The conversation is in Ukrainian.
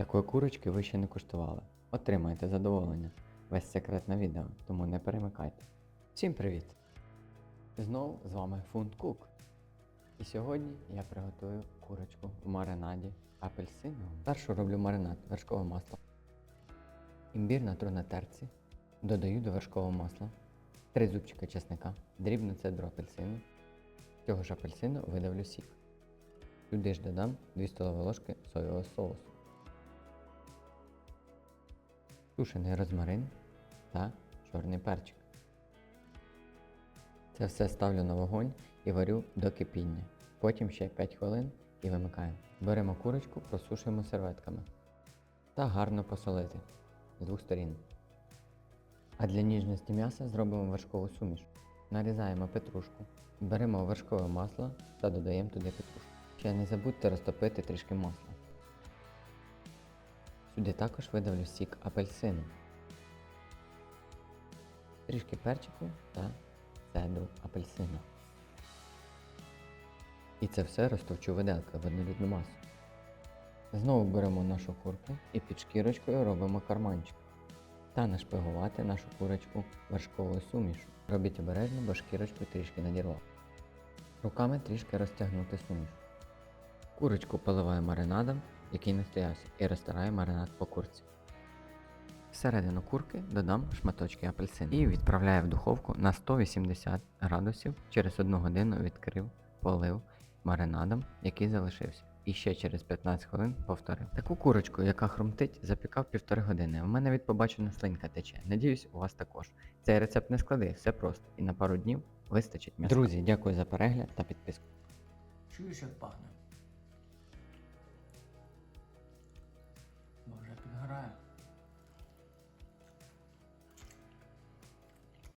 Такої курочки ви ще не куштували. Отримайте задоволення. Весь секрет на відео, тому не перемикайте. Всім привіт! Знову з вами Фунт Кук. І сьогодні я приготую курочку в маринаді апельсиновому. Першу роблю маринад вершкове масло. Імбір натру на терці. Додаю до вершкового масла 3 зубчика чесника, дрібну цедру апельсину. Цього ж апельсину видавлю сік. Сюди ж додам 2 столові ложки соєвого соусу. Тушений розмарин та чорний перчик. Це все ставлю на вогонь і варю до кипіння. Потім ще 5 хвилин і вимикаємо. Беремо курочку, просушуємо серветками та гарно посолити з двох сторін. А для ніжності м'яса зробимо вершкову суміш. Нарізаємо петрушку, беремо вершкове масло та додаємо туди петрушку. Ще не забудьте розтопити трішки масла. Сюди також видавлю сік апельсину, трішки перчику та цедру апельсину. І це все розтовчу виделкою в однорідну масу. Знову беремо нашу курку і під шкірочкою робимо карманчик. Та нашпигувати нашу курочку вершковою сумішу. Робіть обережно, бо шкірочку трішки надірвав. Руками трішки розтягнути суміш. Курочку поливаю маринадом, який настоявся, і розтираю маринад по курці. Всередину курки додам шматочки апельсину і відправляю в духовку на 180 градусів. Через 1 годину відкрив, полив маринадом, який залишився. І ще через 15 хвилин повторив. Таку курочку, яка хрумтить, запікав півтори години. У мене від побачення слинка тече. Надіюсь, у вас також. Цей рецепт не склади, все просто. І на пару днів вистачить м'яса. Друзі, дякую за перегляд та підписку. Чуєш, як пахне?